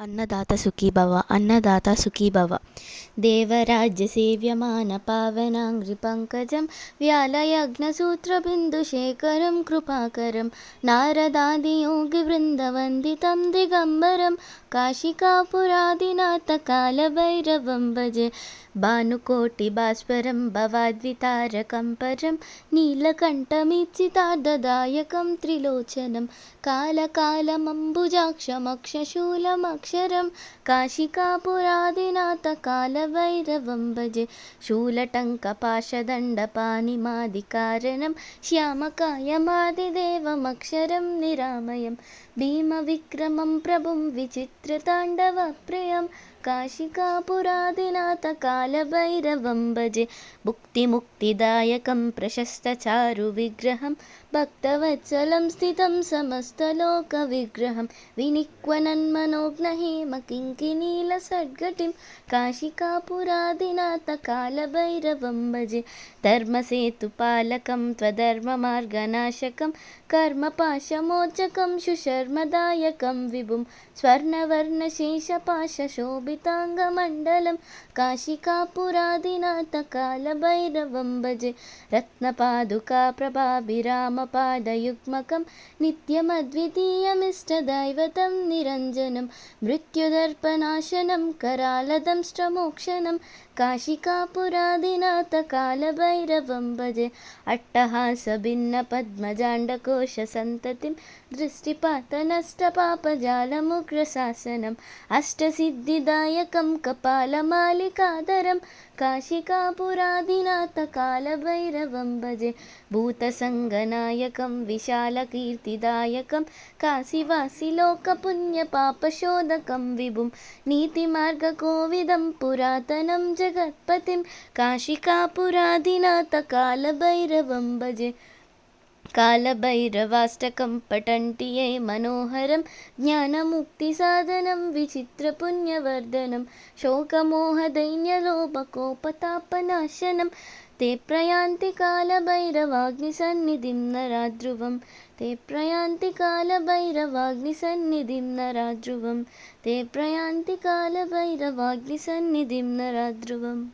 అన్నదాత సుఖీభవ అన్నదాత సుఖీభవ దేవరాజ్య సేవ్యమాన పావనాంగ్రి పంకజం వ్యాలయజ్ఞసూత్రబిందుశేఖరం కృపాకరం నారదాది యోగి బృందవందితం దిగంబరం दिगम्बरं काशिकापुरादिनाथकालभैरवं भजे भानुकोटिभास्वरं भवाद्वितारकं परं नीलकण्ठमीप्सितार्थदायकं त्रिलोचनं कालकालमम्बुजाक्षमक्षशूलमक्षरं काशिकापुरादिनाथकालभैरवं भजे शूलटङ्कपाशदण्डपाणिमादिकारणं श्यामकायमादिदेवमक्षरं निरामयं भीमविक्रमं प्रभुं विचित्रताण्डवप्रियं काशिकापुरादिनाथकालभैरवं भजे। भुक्तिमुक्तिदायकं प्रशस्तचारुविग्रहं भक्तवत्सलं स्थितं समस्तलोकविग्रहं। विनिक्वनन्मनोज्ञहेमकिङ्किणीलसद्गतिं काशिकापुरादिनाथकालभैरवं भजे। धर्मसेतुपालकं त्वधर्ममार्गनाशकं कर्मपाशमोचकं सुशर्मदायकं विभुं स्वर्णवर्णशेषपाशशोभिताङ्गमण्डलं काशिकापुरादिनाथकालभैरवं भजे रत्नपादुकाप्रभाभिरामपादयुग्मकं नित्यमद्वितीयमिष्टदैवतं निरञ्जनं मृत्युदर्पनाशनं करालदंष्ट्रमोक्षणं काशिकापुरादिनाथकालभैरवं भजे अट्टहासभिन्नपद्मजाण्डकोशसन्ततिं दृष्टिपातनष्टपापजालमुग्रशासनम् अष्टसिद्धिदायकं कपालमालिकाधरं काशिकापुरादिनाथकालभैरवं भजे भूतसङ्गनायकं विशालकीर्तिदायकं काशीवासिलोकपुण्यपापशोधकं विभुं नीतिमार्गकोविदं पुरातनं जगत्पतिं काशिकापुरादिनाथकालभैरवं भजे कालभैरवाष्टकं पठन्ति ये मनोहरं ज्ञानमुक्तिसाधनं विचित्रपुण्यवर्धनं शोकमोहदैन्यलोभकोपतापनाशनं ते प्रयान्ति कालभैरवाग्निसन्निधिं नराध्रुवं ते प्रयान्ति कालभैरवाग्निसन्निधिं नराध्रुवं ते प्रयान्ति कालभैरवाग्निसन्निधिं नराध्रुवम्